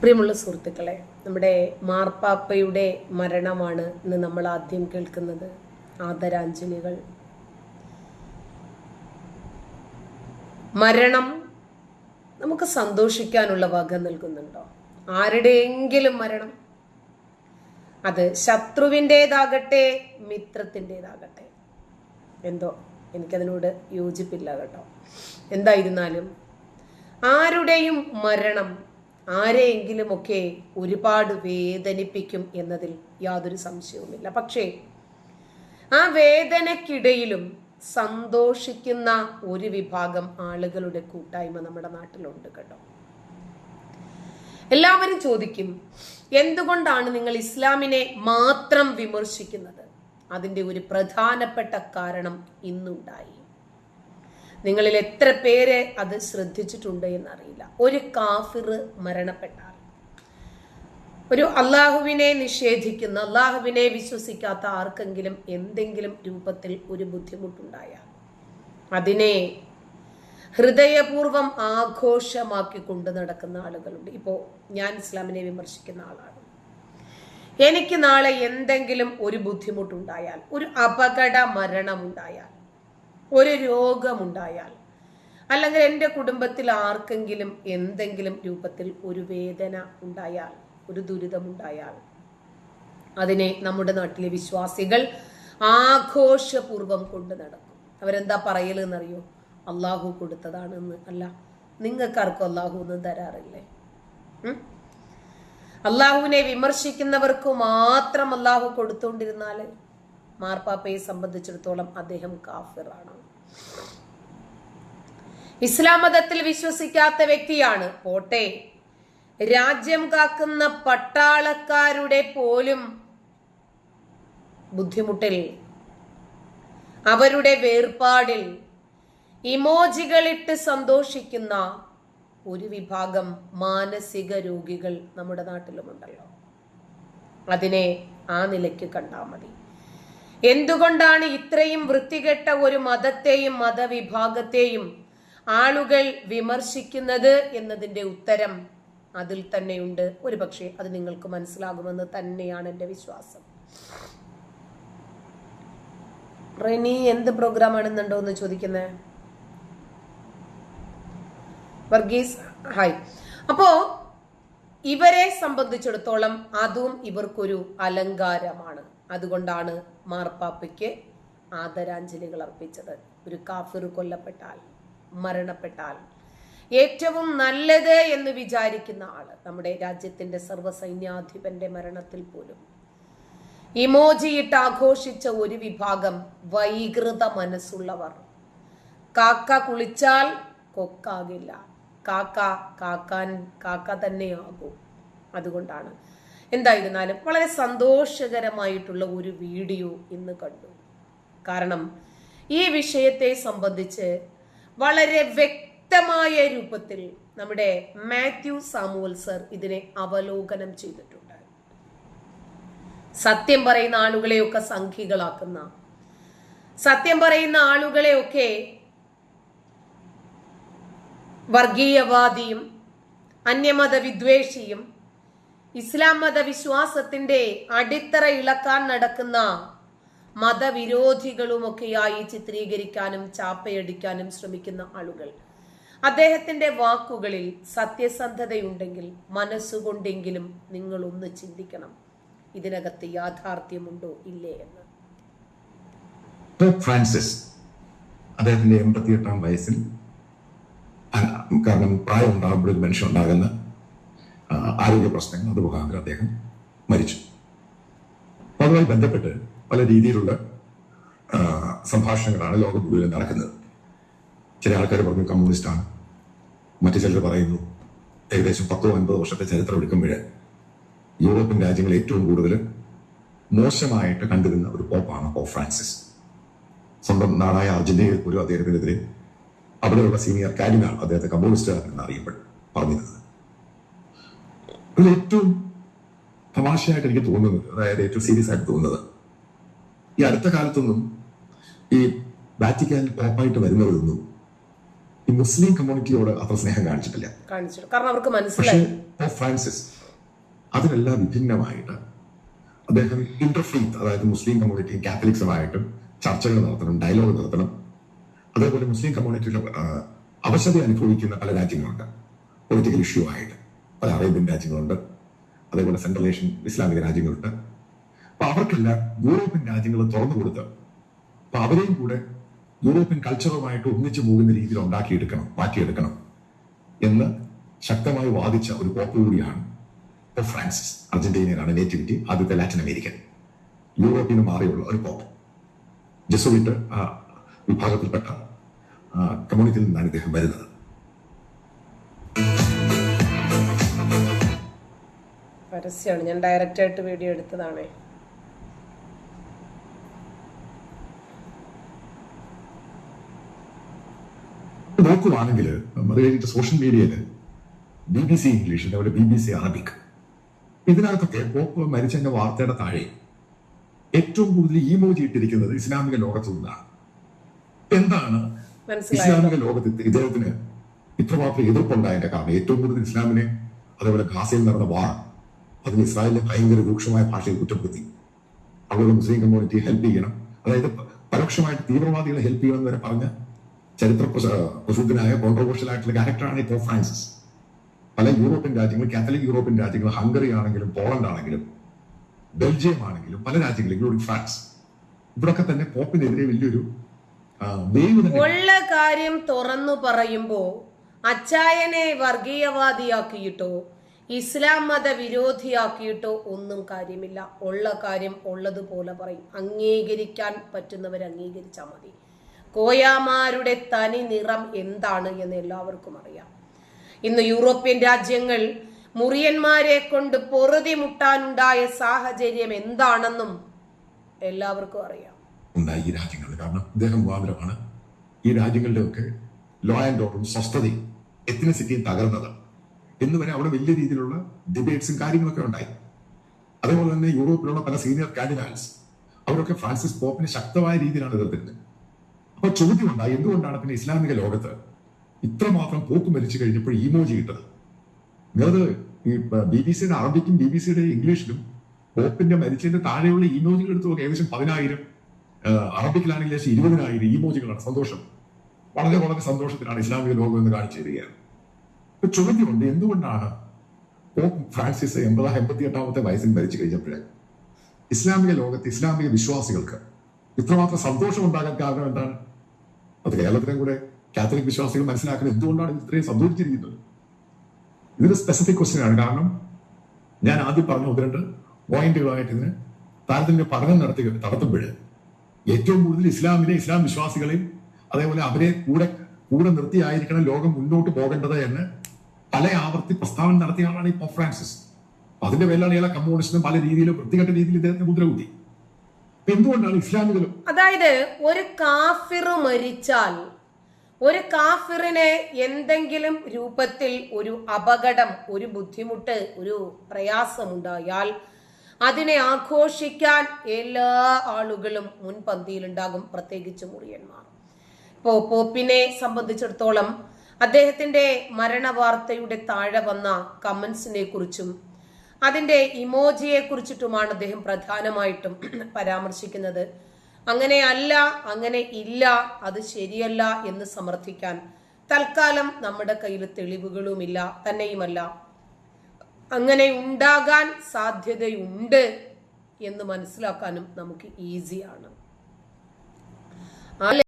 പ്രിയമുള്ള സുഹൃത്തുക്കളെ നമ്മുടെ മാർപ്പാപ്പയുടെ മരണമാണ് ഇന്ന് നമ്മൾ ആദ്യം കേൾക്കുന്നത്. ആദരാഞ്ജലികൾ. മരണം നമുക്ക് സന്തോഷിക്കാനുള്ള വക നൽകുന്നുണ്ടോ? ആരുടെയെങ്കിലും മരണം? അത് ശത്രുവിന്റെതാകട്ടെ മിത്രത്തിന്റെതാകട്ടെ. എന്തോ? എനിക്കതിനോട് യോജിപ്പില്ല കേട്ടോ. എന്തായിരുന്നാലും ആരുടെയും മരണം ആരെയെങ്കിലുമൊക്കെ ഒരുപാട് വേദനിപ്പിക്കും എന്നതിൽ യാതൊരു സംശയവുമില്ല. പക്ഷേ ആ വേദനക്കിടയിലും സന്തോഷിക്കുന്ന ഒരു വിഭാഗം ആളുകളുടെ കൂട്ടായ്മ നമ്മുടെ നാട്ടിലുണ്ട് കേട്ടോ. എല്ലാവരും ചോദിക്കും എന്തുകൊണ്ടാണ് നിങ്ങൾ ഇസ്ലാമിനെ മാത്രം വിമർശിക്കുന്നത്? അതിന്റെ ഒരു പ്രധാനപ്പെട്ട കാരണം ഇന്നുണ്ടായി. നിങ്ങളിൽ എത്ര പേരെ അത് ശ്രദ്ധിച്ചിട്ടുണ്ട് എന്നറിയില്ല. ഒരു കാഫിർ മരണപ്പെട്ടാൽ. ഒരു അള്ളാഹുവിനെ നിഷേധിക്കുന്ന അള്ളാഹുവിനെ വിശ്വസിക്കാത്ത ആർക്കെങ്കിലും എന്തെങ്കിലും രൂപത്തിൽ ഒരു ബുദ്ധിമുട്ടുണ്ടായാൽ അതിനെ ഹൃദയപൂർവം ആഘോഷമാക്കി കൊണ്ട് നടക്കുന്ന ആളുകളുണ്ട്. ഇപ്പോൾ ഞാൻ ഇസ്ലാമിനെ വിമർശിക്കുന്ന ആളാണ്. എനിക്ക് നാളെ എന്തെങ്കിലും ഒരു ബുദ്ധിമുട്ടുണ്ടായാൽ ഒരു അപകട മരണമുണ്ടായാൽ ഒരു രോഗമുണ്ടായാൽ അല്ലെങ്കിൽ എന്റെ കുടുംബത്തിൽ ആർക്കെങ്കിലും എന്തെങ്കിലും രൂപത്തിൽ ഒരു വേദന ഉണ്ടായാൽ ഒരു ദുരിതമുണ്ടായാൽ അതിനെ നമ്മുടെ നാട്ടിലെ വിശ്വാസികൾ ആഘോഷപൂർവം കൊണ്ട് നടക്കും. അവരെന്താ പറയലെന്നറിയോ? അള്ളാഹു കൊടുത്തതാണെന്ന്. അല്ല നിങ്ങൾക്കാർക്കും അള്ളാഹു ഒന്നും തരാറില്ലേ? അള്ളാഹുവിനെ വിമർശിക്കുന്നവർക്ക് മാത്രം അള്ളാഹു കൊടുത്തുകൊണ്ടിരുന്നാൽ മാർപ്പാപ്പയെ സംബന്ധിച്ചിടത്തോളം അദ്ദേഹം കാഫിറാണ്. ഇസ്ലാം മതത്തിൽ വിശ്വസിക്കാത്ത വ്യക്തിയാണ്. പോട്ടെ. രാജ്യം കാക്കുന്ന പട്ടാളക്കാരുടെ പോലും ബുദ്ധിമുട്ടിൽ അവരുടെ വേർപാടിൽ ഇമോജികളിട്ട് സന്തോഷിക്കുന്ന ഒരു വിഭാഗം മാനസിക രോഗികൾ നമ്മുടെ നാട്ടിലുമുണ്ടല്ലോ. അതിനെ ആ നിലയ്ക്ക് കണ്ടാൽ മതി. എന്തുകൊണ്ടാണ് ഇത്രയും വൃത്തികെട്ട ഒരു മതത്തെയും മതവിഭാഗത്തെയും ആളുകൾ വിമർശിക്കുന്നത് എന്നതിന്റെ ഉത്തരം അതിൽ തന്നെയുണ്ട്. ഒരു പക്ഷേ അത് നിങ്ങൾക്ക് മനസ്സിലാകുമെന്ന് തന്നെയാണ് എന്റെ വിശ്വാസം. റെനി എന്ത് പ്രോഗ്രാം ആണെന്നുണ്ടോ എന്ന് ചോദിക്കുന്നത് വർഗീസ് ഹായ് അപ്പോ ഇവരെ സംബന്ധിച്ചിടത്തോളം അതും ഇവർക്കൊരു അലങ്കാരമാണ്. അതുകൊണ്ടാണ് മാർപ്പാപ്പയ്ക്ക് ആദരാഞ്ജലികൾ അർപ്പിച്ചത്. ഒരു കാഫിർ കൊല്ലപ്പെട്ടാൽ മരണപ്പെട്ടാൽ. ഏറ്റവും നല്ലത് എന്ന് വിചാരിക്കുന്ന ആൾ നമ്മുടെ രാജ്യത്തിന്റെ സർവസൈന്യാധിപന്റെ മരണത്തിൽ പോലും. ഇമോജിയിട്ട് ആഘോഷിച്ച ഒരു വിഭാഗം വൈകൃത മനസ്സുള്ളവർ. കാക്ക കുളിച്ചാൽ കൊക്കാകില്ല. കാക്ക കാക്കാൻ കാക്ക തന്നെയാകും. അതുകൊണ്ടാണ് എന്തായിരുന്നാലും വളരെ സന്തോഷകരമായിട്ടുള്ള ഒരു വീഡിയോ ഇന്ന് കണ്ടു. കാരണം ഈ വിഷയത്തെ സംബന്ധിച്ച് വളരെ വ്യക്തമായ രൂപത്തിൽ നമ്മുടെ മാത്യു സാമുവൽ സർ ഇതിനെ അവലോകനം ചെയ്തിട്ടുണ്ട്. സത്യം പറയുന്ന ആളുകളെയൊക്കെ സംഖ്യകളാക്കുന്ന സത്യം പറയുന്ന ആളുകളെയൊക്കെ വർഗീയവാദിയും അന്യമത വിദ്വേഷിയും ഇസ്ലാം മതവിശ്വാസത്തിന്റെ അടിത്തറ ഇളക്കാൻ നടക്കുന്ന മതവിരോധികളുമൊക്കെയായി ചിത്രീകരിക്കാനും ചാപ്പയടിക്കാനും ശ്രമിക്കുന്ന ആളുകൾ. അദ്ദേഹത്തിന്റെ വാക്കുകളിൽ സത്യസന്ധതയുണ്ടെങ്കിൽ മനസ്സുകൊണ്ടെങ്കിലും നിങ്ങൾ ഒന്ന് ചിന്തിക്കണം. ഇതിനകത്ത് യാഥാർത്ഥ്യമുണ്ടോ ഇല്ലേ എന്ന്. ഫ്രാൻസിസ് അദ്ദേഹത്തിന്റെ എൺപത്തിയെട്ടാം വയസ്സിൽ കാരണം പ്രായം ഉണ്ടാകുമ്പോൾ ഒരു മനുഷ്യൻ ഉണ്ടാകുന്ന ആരോഗ്യ പ്രശ്നങ്ങൾ അത് മുഖാന്തരം അദ്ദേഹം മരിച്ചു. അതുമായി ബന്ധപ്പെട്ട് പല രീതിയിലുള്ള സംഭാഷണങ്ങളാണ് ലോകം മുഴുവൻ നടക്കുന്നത്. ചില ആൾക്കാർ പറഞ്ഞു കമ്മ്യൂണിസ്റ്റാണ്. മറ്റു ചിലർ പറയുന്നു ഏകദേശം പത്തോ അൻപതോ വർഷത്തെ ചരിത്രം എടുക്കുമ്പോൾ യൂറോപ്യൻ രാജ്യങ്ങൾ ഏറ്റവും കൂടുതൽ മോശമായിട്ട് കണ്ടിരുന്ന ഒരു പോപ്പാണ് പോപ്പ് ഫ്രാൻസിസ്. സ്വന്തം നാടായ അർജന്റീനയിൽ പോലും അദ്ദേഹത്തിനെതിരെ അവിടെയുള്ള സീനിയർ കാഡിനാൾ അദ്ദേഹത്തെ കമ്മ്യൂണിസ്റ്റ് എന്ന് അറിയപ്പെട്ടു പറഞ്ഞിരുന്നത്. അതിൽ ഏറ്റവും തമാശയായിട്ട് എനിക്ക് തോന്നുന്നത് അതായത് ഏറ്റവും സീരിയസ് ആയിട്ട് തോന്നുന്നത്. ഈ അടുത്ത കാലത്തൊന്നും ഈ വാറ്റിക്കാൻ പോപ്പായിട്ട് വരുന്നവരൊന്നും ഈ മുസ്ലിം കമ്മ്യൂണിറ്റിയോട് അത്ര സ്നേഹം കാണിച്ചിട്ടില്ല. പക്ഷേ പോപ്പ് ഫ്രാൻസിസ് അതിനെല്ലാം വിഭിന്നമായിട്ട് അദ്ദേഹം ഇന്റർഫെയ്ത്ത് അതായത് മുസ്ലിം കമ്മ്യൂണിറ്റിയും കാത്തലിക്സുമായിട്ടും ചർച്ചകൾ നടത്തണം ഡയലോഗ് നടത്തണം. അതേപോലെ മുസ്ലിം കമ്മ്യൂണിറ്റിയിൽ അവശത അനുഭവിക്കുന്ന പല രാജ്യങ്ങളുണ്ട്. പൊളിറ്റിക്കൽ ഇഷ്യൂ ആയിട്ട്. പല അറേബ്യൻ രാജ്യങ്ങളുണ്ട്. അതേപോലെ സെൻട്രൽ ഏഷ്യൻ ഇസ്ലാമിക രാജ്യങ്ങളുണ്ട്. അപ്പൊ അവർക്കെല്ലാം യൂറോപ്യൻ രാജ്യങ്ങൾ തുറന്നു കൊടുത്ത് അപ്പൊ അവരെയും കൂടെ യൂറോപ്യൻ കൾച്ചറുമായിട്ട് ഒന്നിച്ചു പോകുന്ന രീതിയിൽ ഉണ്ടാക്കിയെടുക്കണം മാറ്റിയെടുക്കണം എന്ന് ശക്തമായി വാദിച്ച ഒരു പോപ്പ് കൂടിയാണ് ഫ്രാൻസിസ് അർജന്റീനയിലാണ് നേറ്റിവിറ്റി ആദ്യത്തെ ലാറ്റിൻ അമേരിക്കൻ യൂറോപ്പിൽ മാറിയുള്ള ഒരു പോപ്പ് ജെസുവിറ്റ് വിഭാഗത്തിൽപ്പെട്ട കമ്മ്യൂണിറ്റിയിൽ നിന്നാണ് ഇദ്ദേഹം വരുന്നത്. പരസ്യമാണ്. ഞാൻ ഡയറക്റ്റ് ആയിട്ട് വീഡിയോ എടുത്തതാണേ. നോക്കുവാണെങ്കിൽ സോഷ്യൽ മീഡിയയിൽ ബി ബി സി ഇംഗ്ലീഷ് അതേപോലെ ബി ബി സി അറബിക് ഇതിനകത്തൊക്കെ പോപ്പ് മരിച്ചതിന്റെ വാർത്തയുടെ താഴെ ഏറ്റവും കൂടുതൽ ഈമോജി ഇട്ടിരിക്കുന്നത് ഇസ്ലാമിക ലോകത്തു നിന്നാണ്. എന്താണ് ഇസ്ലാമിക ലോകത്ത് ഇദ്ദേഹത്തിന് ഇത്രമാത്രം എതിർപ്പുണ്ടായതിന്റെ കാരണം ഏറ്റവും കൂടുതൽ ഇസ്ലാമിനെ അതേപോലെ ഖാസയിൽ നടന്ന വാർ അതിന് ഇസ്രായേലിനെ ഭയങ്കര രൂക്ഷമായ ഭാഷയിൽ കുറ്റപ്പെടുത്തി. അവരുടെ മുസ്ലിം കമ്മ്യൂണിറ്റി ഹെൽപ്പ് ചെയ്യണം. അതായത് പരോക്ഷമായിട്ട് തീവ്രവാദികളെ ഹെൽപ്പ് ചെയ്യണം എന്ന് വരെ പറഞ്ഞ ചരിത്ര പ്രസ- പ്രസിദ്ധനായ കോൺട്രവേഴ്ഷ്യൽ ആയിട്ടുള്ള ക്യാരക്ടറാണ് ഈ പോപ്പ് ഫ്രാൻസിസ്. പല യൂറോപ്യൻ രാജ്യങ്ങൾ കാത്തലിക് യൂറോപ്യൻ രാജ്യങ്ങൾ ഹംഗറി ആണെങ്കിലും പോളണ്ട് ആണെങ്കിലും ബെൽജിയം ആണെങ്കിലും പല രാജ്യങ്ങളും ഇൻക്ലൂഡിംഗ് ഫ്രാൻസ്. ഇവിടൊക്കെ തന്നെ പോപ്പിനെതിരെ വലിയൊരു ഉള്ള കാര്യം തുറന്നു പറയുമ്പോ അച്ചായനെ വർഗീയവാദിയാക്കിയിട്ടോ ഇസ്ലാം മത വിരോധിയാക്കിയിട്ടോ ഒന്നും കാര്യമില്ല. ഉള്ള കാര്യം ഉള്ളതുപോലെ പറയും. അംഗീകരിക്കാൻ പറ്റുന്നവർ അംഗീകരിച്ചാൽ മതി. കോയാമാരുടെ തനി നിറം എന്താണ് എന്ന് എല്ലാവർക്കും അറിയാം. ഇന്ന് യൂറോപ്യൻ രാജ്യങ്ങൾ മുറിയന്മാരെ കൊണ്ട് പൊറുതി മുട്ടാനുണ്ടായ സാഹചര്യം എന്താണെന്നും എല്ലാവർക്കും അറിയാം. ഉണ്ടായി ഈ രാജ്യങ്ങളിൽ. കാരണം ഇദ്ദേഹം മുഖാന്തരമാണ് ഈ രാജ്യങ്ങളിലൊക്കെ ലോ ആൻഡ് ഓർഡറും സ്വസ്ഥതയും എത്തിനിസിറ്റിയും തകർന്നത് എന്ന് വരെ അവിടെ വലിയ രീതിയിലുള്ള ഡിബേറ്റ്സും കാര്യങ്ങളൊക്കെ ഉണ്ടായി. അതേപോലെ തന്നെ യൂറോപ്പിലുള്ള പല സീനിയർ കാർഡിനാൽസ് അവരൊക്കെ ഫ്രാൻസിസ് പോപ്പിനെ ശക്തമായ രീതിയിലാണ് എതിർത്തിരുന്നത്. അപ്പൊ ചോദ്യം ഉണ്ടായി എന്തുകൊണ്ടാണ് പിന്നെ ഇസ്ലാമിക ലോകത്ത് ഇത്രമാത്രം പോക്ക് മരിച്ചു കഴിഞ്ഞപ്പോൾ ഈമോജി കിട്ടത് നിങ്ങളത് ഈ ബി ബി സിയുടെ അറബിക്കും ബി ബി സിയുടെ ഇംഗ്ലീഷിലും പോപ്പിന്റെ മരിച്ചതിന്റെ താഴെയുള്ള ഇമോജികൾ എടുത്ത് നോക്കാം ഏകദേശം പതിനായിരം അറബിക്കിലാണെങ്കിൽ ഏകദേശം ഇരുപതിനായിരം ഇമോജികളാണ് സന്തോഷം. വളരെ വളരെ സന്തോഷത്തിലാണ് ഇസ്ലാമിക ലോകം എന്ന് കാണിച്ചു തരികയാണ്. ചോദ്യമുണ്ട്. എന്തുകൊണ്ടാണ്? പോപ്പ് ഫ്രാൻസിസ് എൺപതാം എൺപത്തി എട്ടാമത്തെ വയസ്സിൽ മരിച്ചു കഴിഞ്ഞപ്പോഴേ. ഇസ്ലാമിക ലോകത്ത് ഇസ്ലാമിക വിശ്വാസികൾക്ക് ഇത്രമാത്രം സന്തോഷം ഉണ്ടാകാൻ കാരണം എന്താണ്? അത് കേരളത്തിലും കൂടെ കാത്തലിക് വിശ്വാസികൾ മനസ്സിലാക്കുന്നത് എന്തുകൊണ്ടാണ് ഇത് ഇത്രയും സന്തോഷിച്ചിരിക്കുന്നത്? ഇതൊരു സ്പെസിഫിക് ക്വസ്റ്റ്യൻ ആണ്. കാരണം ഞാൻ ആദ്യം പറഞ്ഞ ഒന്ന് രണ്ട് പോയിന്റുകളായിട്ട് ഇതിന് താരതമ്യ പഠനം നടത്തി നടത്തുമ്പോൾ ഏറ്റവും കൂടുതൽ ഇസ്ലാമിനെ ഇസ്ലാം വിശ്വാസികളെയും അതേപോലെ അവരെ കൂടെ കൂടെ നിർത്തിയായിരിക്കണം ലോകം മുന്നോട്ട് പോകേണ്ടത് എന്ന് പല ആവർത്തി പ്രസ്താവന നടത്തിയ ആളാണ് ഈ പോപ്പ് ഫ്രാൻസിസ്. അതിന്റെ പേരിലാണ് ഇയാളെ കമ്മ്യൂണിസ്റ്റിനും പല രീതിയിലും വൃത്തികെട്ട രീതിയിൽ ഇദ്ദേഹത്തെ മുദ്ര കൂട്ടി. എന്തുകൊണ്ടാണ് ഇസ്ലാമികളും അതായത് ഒരു കാഫിർ മരിച്ചാൽ ഒരു കാഫിറിനെ എന്തെങ്കിലും രൂപത്തിൽ ഒരു അപകടം ഒരു ബുദ്ധിമുട്ട് ഒരു പ്രയാസമുണ്ടായാൽ അതിനെ ആഘോഷിക്കാൻ എല്ലാ ആളുകളും മുൻപന്തിയിലുണ്ടാകും പ്രത്യേകിച്ച് മുറിയന്മാർ. ഇപ്പോ പോപ്പിനെ സംബന്ധിച്ചിടത്തോളം അദ്ദേഹത്തിന്റെ മരണവാർത്തയുടെ താഴെ വന്ന കമന്റ്സിനെ കുറിച്ചും അതിന്റെ ഇമോജിയെ കുറിച്ചിട്ടുമാണ് അദ്ദേഹം പ്രധാനമായിട്ടും പരാമർശിക്കുന്നത്. അങ്ങനെ അല്ല അങ്ങനെ ഇല്ല അത് ശരിയല്ല എന്ന് സമർത്ഥിക്കാൻ തൽക്കാലം നമ്മുടെ കയ്യിൽ തെളിവുകളുമില്ല തന്നെയുമല്ല. അങ്ങനെ ഉണ്ടാകാൻ സാധ്യതയുണ്ട് എന്ന് മനസ്സിലാക്കാനും നമുക്ക് ഈസിയാണ്